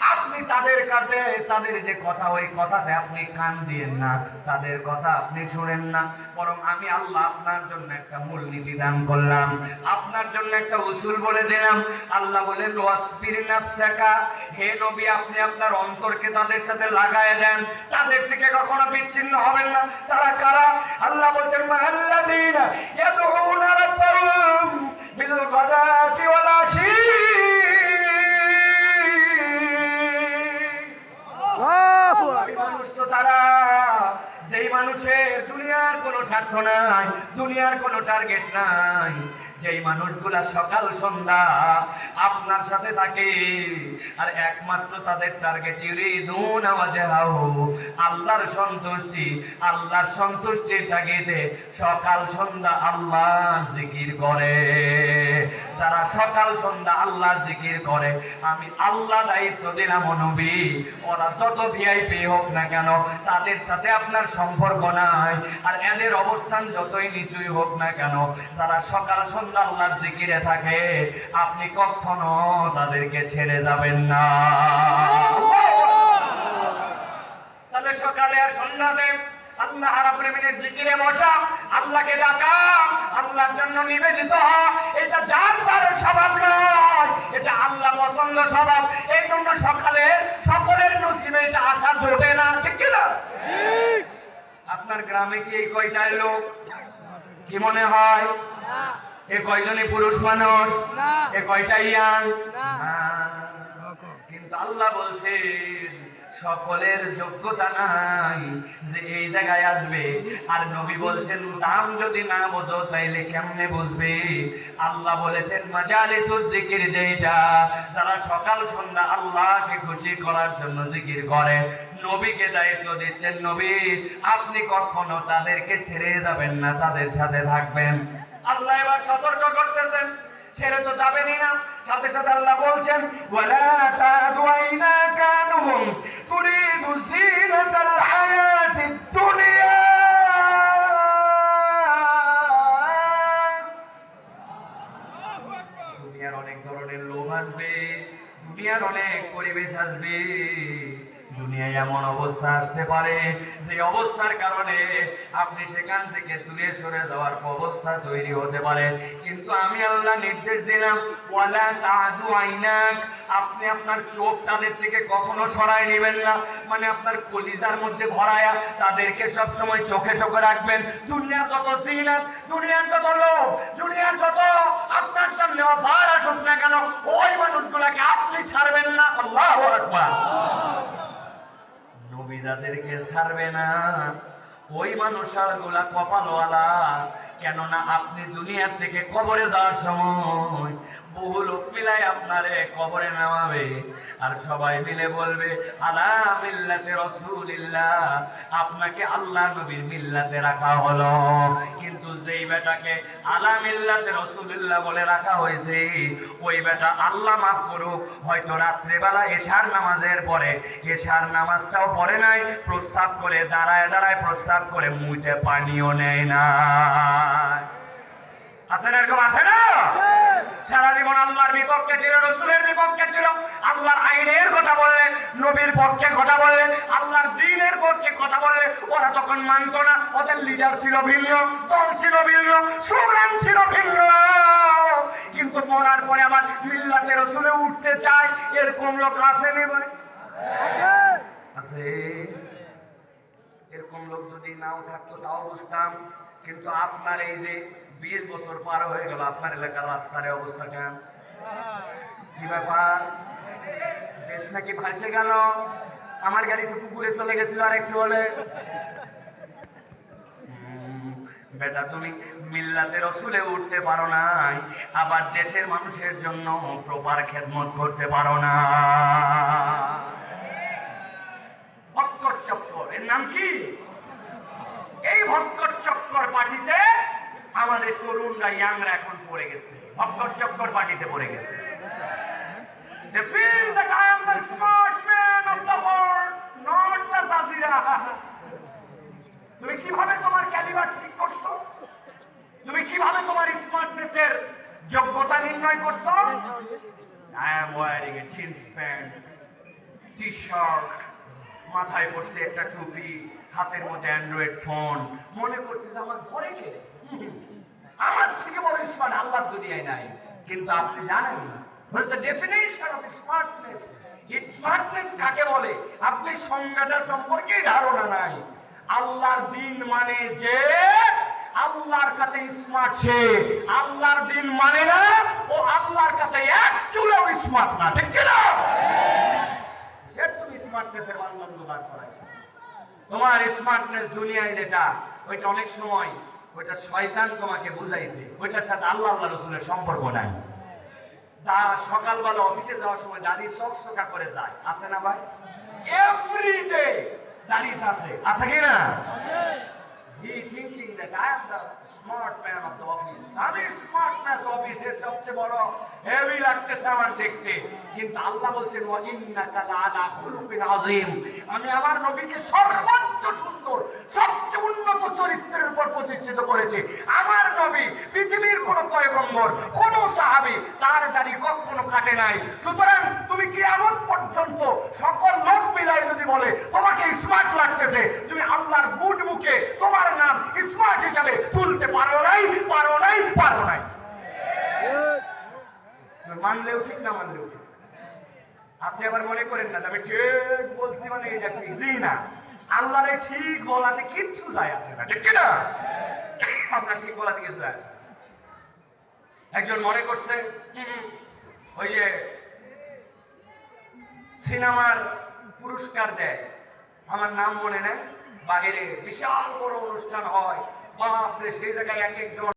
আপনি তাদের কাছে, তাদের যে কথা, ওই কথাতে আপনি কান দিয়েন না। তাদের কথা আপনি শুনেন না। বরং আমি আল্লাহ আপনার জন্য একটা মূলনীতি দান করলাম। আপনার জন্য একটা উসুল বলে দিলাম। আল্লাহ বলেন ওয়াসবির নাফসাকা। হে নবী, আপনি আপনার অন্তরকে তাদের সাথে লাগায় দেন। তাদের থেকে কখনো বিচ্ছিন্ন হবেন না। তারা কারা? আল্লাহ বলছেন, মাহাল্লাযীনা ইয়াদউনা রাব্বাহুম বিল গাদাতি মানুষের দুনিয়ার কোনো স্বার্থ নাই দুনিয়ার কোনো টার্গেট নাই। যেই মানুষগুলা সকাল সন্ধ্যা আপনার সাথে থাকে, আর একমাত্র তাদের টার্গেট ইউরিদুন আওয়াজে হাও। আল্লাহর সন্তুষ্টি, আল্লাহর সন্তুষ্টির তাগিদে সকাল সন্ধ্যা আল্লাহর জিকির করে। যারা সকাল সন্ধ্যা আল্লাহর জিকির করে, আমি আল্লাহ দায়িত্ব দিলাম নবী। ওরা যত ভিআইপি হোক না কেন, তাদের সাথে আপনার সম্পর্ক নাই, আর এদের অবস্থান যতই নিচুই হোক না কেন, তারা সকাল সন্ধ্যা আল্লাহর জিকিরে থাকে আপনি কখনো তাদেরকে ছেড়ে যাবেন না। তাহলে সকালে আর সন্ধ্যাতে আল্লাহ রাব্বুল আলামিনের জিকিরে বসা আল্লাহকে ডাকা আল্লাহর জন্য নিবেদিত হওয়া এটা যার তার স্বভাব নয় এটা আল্লাহ পছন্দ স্বভাব। এই জন্য সকালে সকলের নসিবে এটা আশা জোটে না ঠিক কি না আপনার গ্রামে কি এই কয়টাই লোক? কি মনে হয়? এ কয়জনই পুরুষ মানুষ? এ কয়টা ইয়াং? না। কিন্তু আল্লাহ বলছেন সকলের যোগ্যতা নাই যে এই জায়গায় আসবে। আর নবী বলছেন দাম যদি না বোঝো তাইলে কেমনে বুঝবে? আল্লাহ বলেছেন মাজালিসুজ জিকির যেটা যারা সকাল সন্ধ্যা আল্লাহকে খুশি করার জন্য জিকির করে নবীকে দায়িত্ব দিচ্ছেন। নবী আপনি কখনো তাদেরকে ছেড়ে যাবেন না তাদের সাথে থাকবেন। আল্লাহ এবার সতর্ক করতেছেন, ছেড়ে তো যাবেনই না। সাথে সাথে আল্লাহ বলছেন দুনিয়ার অনেক ধরনের লোভ আসবে, দুনিয়ার অনেক পরিবেশ আসবে। এমন অবস্থা আসতে পারে। যে অবস্থার কারণে আপনি সেখান থেকে দূরে সরে যাওয়ার অবস্থা তৈরি হতে পারে। কিন্তু আমি আল্লাহ নির্দেশ দিলাম, ওয়ালা তাদু আইনাক। আপনি আপনার চোখ তাদের থেকে কখনো সরায় নেবেন না। মানে আপনার কলিজার মধ্যে ভরায়া তাদেরকে সব সময় চোখে চোখে রাখবেন। দুনিয়ার যত জিনাত দুনিয়ার যত লোক দুনিয়ার যত আপনার সামনে অফার আসুক না কেন, ওই মানুষগুলাকে আপনি ছাড়বেন না। আল্লাহ আকবার। যাদেরকে ছাড়বে না। ওই মানুষগুলা কপালওয়ালা। কেননা আপনি দুনিয়ার থেকে কবরে যাওয়ার সময় বহু লোক মিলাই আপনারে কবরে নামাবে, আর সবাই মিলে বলবে, আলা মিল্লাতে রসুলিল্লাহ। আপনাকে আল্লাহ নবীর মিল্লাতে রাখা হলো। কিন্তু যেই বেটাকে আলা মিল্লাতে রসুলিল্লাহ বলে রাখা হয়েছে, ওই বেটা আল্লাহ মাফ করুক, হয়তো রাত্রেবেলা এশার নামাজের পরে, এশার নামাজটাও পড়ে নাই, প্রস্তাব করে দাঁড়ায় দাঁড়ায় প্রস্তাব করে মুইতে পানিও নেয় না আছে না এরকম? আছে না? সারা জীবন আল্লাহর বিপক্ষে ছিল, রসুলের বিপক্ষে ছিল। আল্লাহর আইনের কথা বললে, নবীর পক্ষে কথা বললে, আল্লাহর দিনের পক্ষে কথা বললে, ওরা তখন মানতো না। ওদের লিডার ছিল ভিন্ন, দল ছিল ভিন্ন সুগ্রাম ছিল ভিন্ন। কিন্তু মরার পরে আবার মিল্লাতে রসুলে উঠতে চায়, এরকম লোক আসেনি বলে। আছে এরকম লোক যদি নাও থাকতো, তাও বুঝতাম। কিন্তু আপনার এই যে বিশ বছর পার হয়ে গেল আপনার এলাকার রাস্তার অবস্থা কেন কি ব্যাপার? বেশ নাকি ভাসে গেল? আমার গাড়ি তো পুকুরে চলে গেছিল আর একটু হুম, বেটা তুমি মিল্লাতে রসুলে উঠতে পারো নাই আবার দেশের মানুষের জন্য প্রপার খেদমত করতে পারো না। চক্কর এর নাম কি? এই ভক্তর চক্কর পার্টিতে আমাদের তরুণরা ইয়াংরা এখন পড়ে গেছে। ভক্তর চক্কর পার্টিতে পড়ে গেছে। They feel that I am the smart man of the world, not the Zazira. তুমি কীভাবে তোমার ক্যালিবার ঠিক করছ? তুমি কীভাবে তোমার স্মার্টনেসের যোগ্যতা নির্ণয় করছ? I am wearing a jeans pant shirt মাথায় পড়ছে একটা টুপি, হাতের মধ্যে অ্যান্ড্রয়েড ফোন মনে করছে যে আমার ঘরে কে? আমার থেকে বড় স্মার্ট আল্লাহর দুনিয়ায় নাই। কিন্তু আপনি জানেন হচ্ছে definition of smartness it smartness কাকে বলে? আপনি সংজ্ঞাটা সম্পর্কে ধারণা নাই। আল্লাহর দিন মানে যে আল্লাহর কাছে স্মার্ট সে। আল্লাহর দিন মানে না, ও আল্লাহর কাছে এক চুলেও স্মার্ট না। ঠিক না স্মার্টনেসের মানদণ্ড বার করাই তোমার স্মার্টনেস দুনিয়ায় যেটা ওইটা অনেক সময় ওইটা শয়তান তোমাকে বুঝাইছে ওইটার সাথে আল্লাহ আল্লাহ রসুলের সম্পর্ক নাই। তা সকালবেলা অফিসে যাওয়ার সময় দাড়ি চকচকা করে যায়। আছে না ভাই? এভরি ডে দাড়ি আছে। আছে কি না He thinking that I am the smart man of the office. আমি স্মার্টনেস অফিসের সবচেয়ে বড় হেভি লাগতেছে আমার দেখতে। কিন্তু আল্লাহ বলছেন ইন্নাকা লাআলা খুলুকিন আযীম। আমি আমার নবীকে সর্বোচ্চ সুন্দর, সবচেয়ে উন্নত চরিত্রের উপর প্রতিষ্ঠিত করেছি। আমার নবী পৃথিবীর কোন পয়গম্বর, কোন সাহাবী তার দাড়ি কখনো কাটে নাই। সুতরাং তুমি কিয়ামত পর্যন্ত সকল লোক মিলাই যদি বলে, তোমাকে স্মার্ট লাগতেছে, তুমি আল্লাহর গুড বুকে তোমার নাম স্মার্ট হিসাবে তুলতে পারো নাই পারো নাই পারো নাই। মানলেও ঠিক না মানলেও ঠিক। আপনি আবার মনে করেন না আমি ঠিক বলছি মানে এটা ঠিক জি না। আল্লাহর এই ঠিক বলাতে কিচ্ছু যায় আছে না, ঠিক না? আপনার ঠিক বলাতে কিছু যায় আছে একজন মনে করছে ওই যে সিনেমার পুরস্কার দেয়। আমার নাম মনে নেয় বাইরে বিশাল বড় অনুষ্ঠান হয়। বাপরে, সেই জায়গায় এক একজন